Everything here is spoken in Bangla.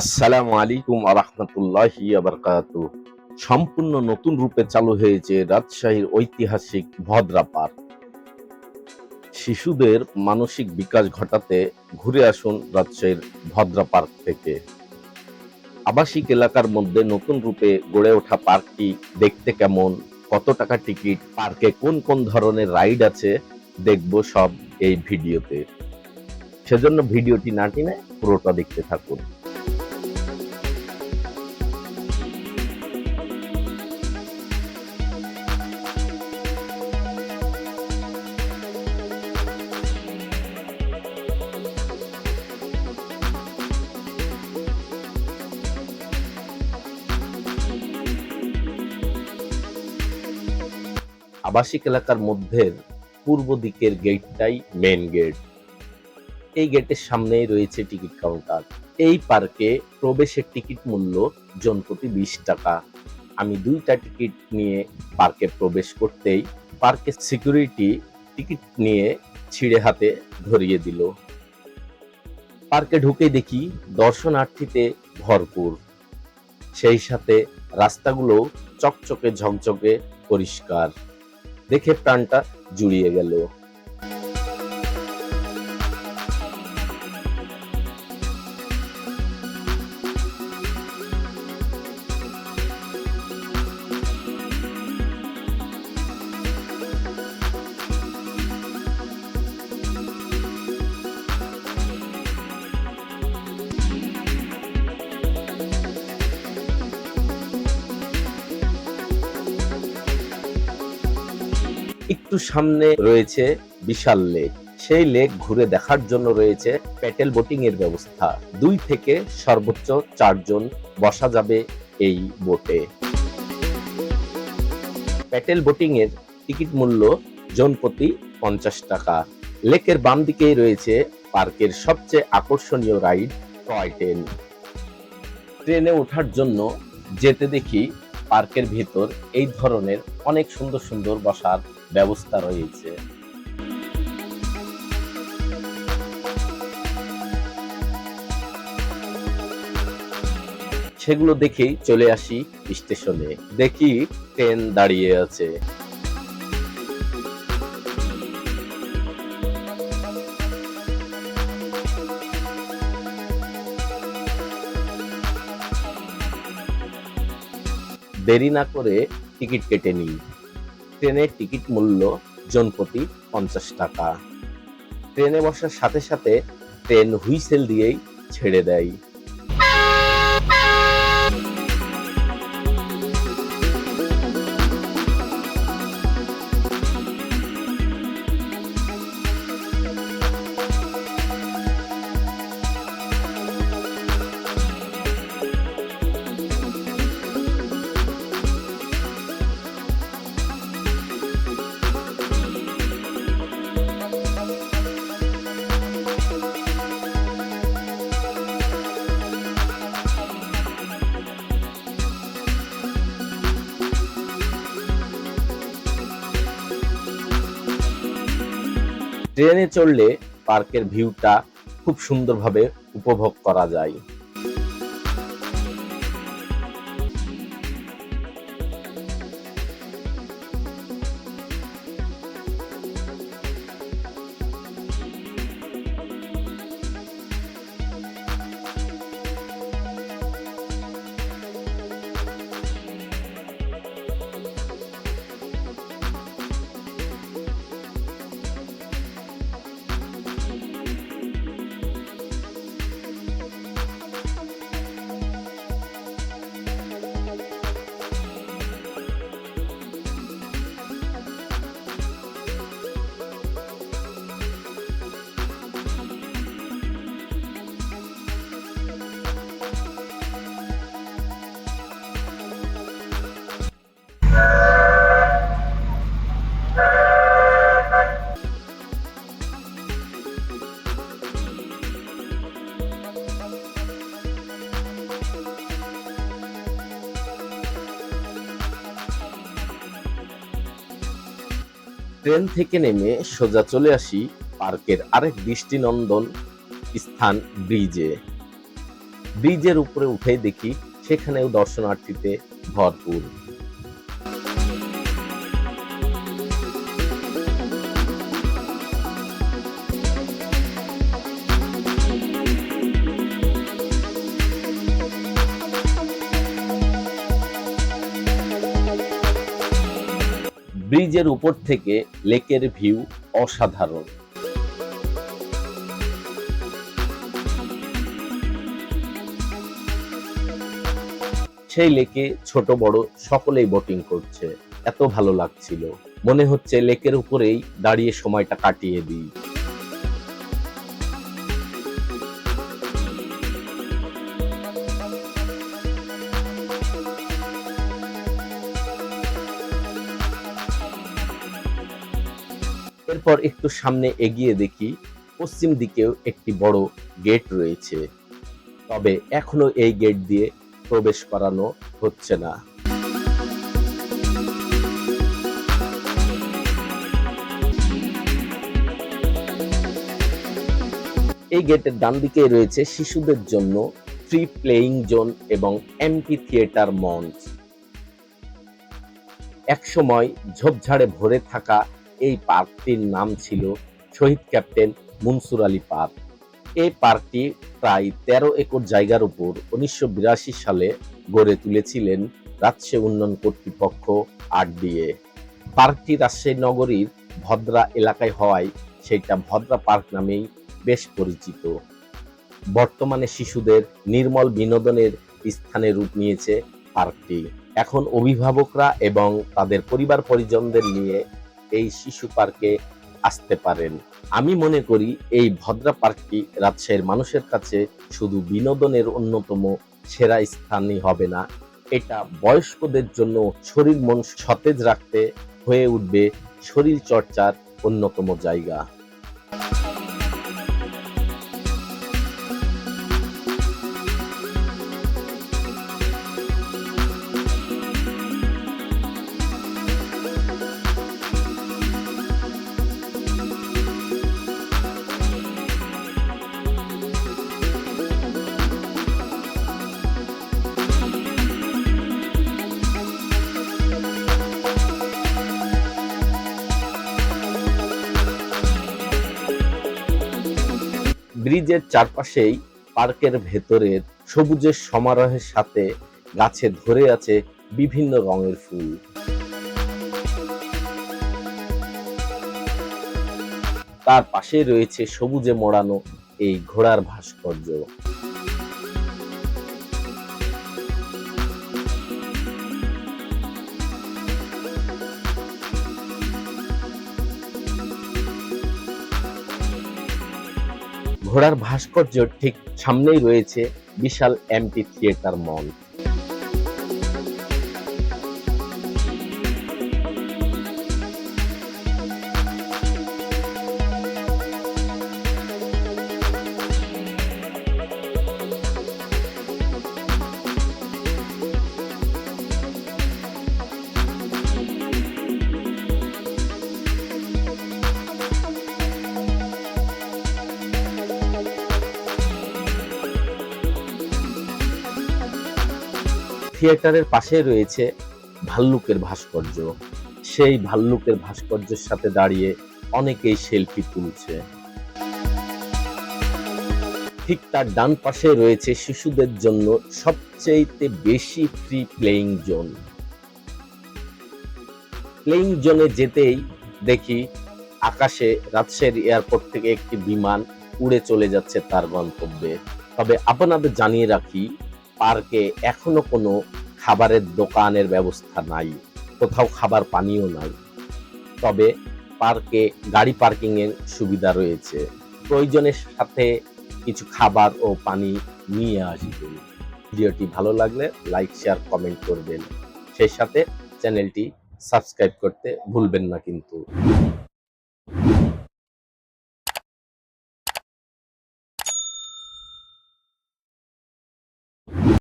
আসসালামু আলাইকুম আরহামতুল্লাহি আবরকাত সম্পূর্ণ নতুন রূপে চালু হয়েছে রাজশাহীর ঐতিহাসিক ভদ্রা পার্ক। শিশুদের মানসিক বিকাশ ঘটাতে ঘুরে আসুন রাজশাহীর ভদ্রা পার্ক থেকে। আবাসিক এলাকার মধ্যে নতুন রূপে গড়ে ওঠা পার্কটি দেখতে কেমন? কত টাকা টিকিট? পার্কে কোন কোন ধরনের রাইড আছে? দেখব সব এই ভিডিওতে। সেজন্য ভিডিওটি না টেনে পুরোটা দেখতে থাকুন। আবাসিক এলাকার মধ্যে পূর্ব দিকের গেটটাই মেন গেট এই গেটের সামনেই রয়েছে টিকিট কাউন্টার এই পার্কে প্রবেশের টিকিট মূল্য জন প্রতি বিশ টাকা। আমি দুইটা টিকিট নিয়ে পার্কে প্রবেশ করতেই পার্কের সিকিউরিটি টিকিট নিয়ে ছিঁড়ে হাতে ধরিয়ে দিল। পার্কে ঢুকে দেখি দর্শনার্থীতে ভরপুর। সেই সাথে রাস্তাগুলো চকচকে ঝকঝকে পরিষ্কার। দেখে প্রাণটা জুড়িয়ে গেল। একটু সামনে রয়েছে বিশাল লেক। সেই লেক ঘুরে দেখার জন্য রয়েছে প্যাটেল বোটিং এর ব্যবস্থা। দুই থেকে সর্বোচ্চ চারজন বসা যাবে এই বোটে। প্যাটেল বোটিং এর টিকিট মূল্য জন প্রতি পঞ্চাশ টাকা। লেকের বাম দিকেই রয়েছে পার্কের সবচেয়ে আকর্ষণীয় রাইড, টয় ট্রেন। ট্রেনে ওঠার জন্য যেতে দেখি পার্কের ভিতর এই ধরনের অনেক সুন্দর সুন্দর বসার ব্যবস্থা রয়েছে। সেগুলো দেখেই চলে আসি স্টেশনে। দেখি ট্রেন দাঁড়িয়ে আছে। দেরি না করে টিকিট কেটে নিই। ট্রেনের টিকিট মূল্য জনপ্রতি পঞ্চাশ টাকা। ট্রেনে বসার সাথে সাথে ট্রেন হুইসেল দিয়েই ছেড়ে দেয়। ট্রেনে চড়লে পার্কের ভিউটা খুব সুন্দরভাবে উপভোগ করা যায়। ট্রেন থেকে নেমে সোজা চলে আসি পার্কের আরেক দৃষ্টিনন্দন স্থান ব্রিজে। ব্রিজের উপরে উঠে দেখি সেখানেও দর্শনার্থীতে ভরপুর। ব্রিজের উপর থেকে লেকের ভিউ অসাধারণ। সেই লেকে ছোট বড় সকলেই বোটিং করছে। এত ভালো লাগছিল। মনে হচ্ছে লেকের উপরেই দাঁড়িয়ে সময়টা কাটিয়ে দিই। এরপর একটু সামনে এগিয়ে দেখি, পশ্চিম দিকেও একটি বড় গেট রয়েছে। তবে এখনও এই গেট দিয়ে প্রবেশ করানো হচ্ছে না। এই গেটের ডান দিকে রয়েছে শিশুদের জন্য ফ্রি প্লেয়িং জোন এবং এমপি থিয়েটার মঞ্চ একসময় ঝোপঝাড়ে ভরে থাকা এই পার্কটির নাম ছিল শহীদ ক্যাপ্টেন মনসুর আলী পার্ক। এই পার্কটি প্রায় তেরো একর জায়গার উপর উনিশশো বিরাশি সালে গড়ে তুলেছিলেন রাজশাহী উন্নয়ন কর্তৃপক্ষ আট আরডিএ। পার্কটি রাজশাহী নগরীর ভদ্রা এলাকায় হওয়ায় সেটা ভদ্রা পার্ক নামেই বেশ পরিচিত। বর্তমানে শিশুদের নির্মল বিনোদনের স্থানে রূপ নিয়েছে পার্কটি। এখন অভিভাবকরা এবং তাদের পরিবার পরিজনদের নিয়ে এই শিশু পার্কে আসতে পারেন। আমি মনে করি এই ভদ্রা পার্কটি রাজশাহীর মানুষের কাছে শুধু বিনোদনের অন্যতম সেরা স্থানই হবে না, এটা বয়স্কদের জন্য শরীর মন সতেজ রাখতে হয়ে উঠবে শরীর চর্চার অন্যতম জায়গা। ব্রিজের চারপাশেই পার্কের ভেতরের সবুজের সমারোহের সাথে গাছে ধরে আছে বিভিন্ন রঙের ফুল। তার পাশে রয়েছে সবুজে মোড়ানো এই ঘোড়ার ভাস্কর্য। ঘোড়ার ভাস্কর্য ঠিক সামনেই রয়েছে বিশাল এমপি থিয়েটার মল। থিয়েটারের পাশে রয়েছে ভাল্লুকের ভাস্কর্য। সেই ভাল্লুকের ভাস্কর্যের সাথে দাঁড়িয়ে অনেকেই সেলফি তুলছে। ঠিক তার ডান পাশে রয়েছে শিশুদের জন্য সবচেয়ে বেশি ফ্রি প্লেইং জোন প্লেইং জোনে যেতেই দেখি আকাশে রাজশাহীর এয়ারপোর্ট থেকে একটি বিমান উড়ে চলে যাচ্ছে তার গন্তব্যে। তবে আপনাদের জানিয়ে রাখি পার্কে এখনও কোনো খাবারের দোকানের ব্যবস্থা নাই, কোথাও খাবার পানিও নাই। তবে পার্কে গাড়ি পার্কিংয়ের সুবিধা রয়েছে। প্রয়োজনের সাথে কিছু খাবার ও পানি নিয়ে আসবেন ভিডিওটি ভালো লাগলে লাইক, শেয়ার, কমেন্ট করবেন। সেই সাথে চ্যানেলটি সাবস্ক্রাইব করতে ভুলবেন না কিন্তু।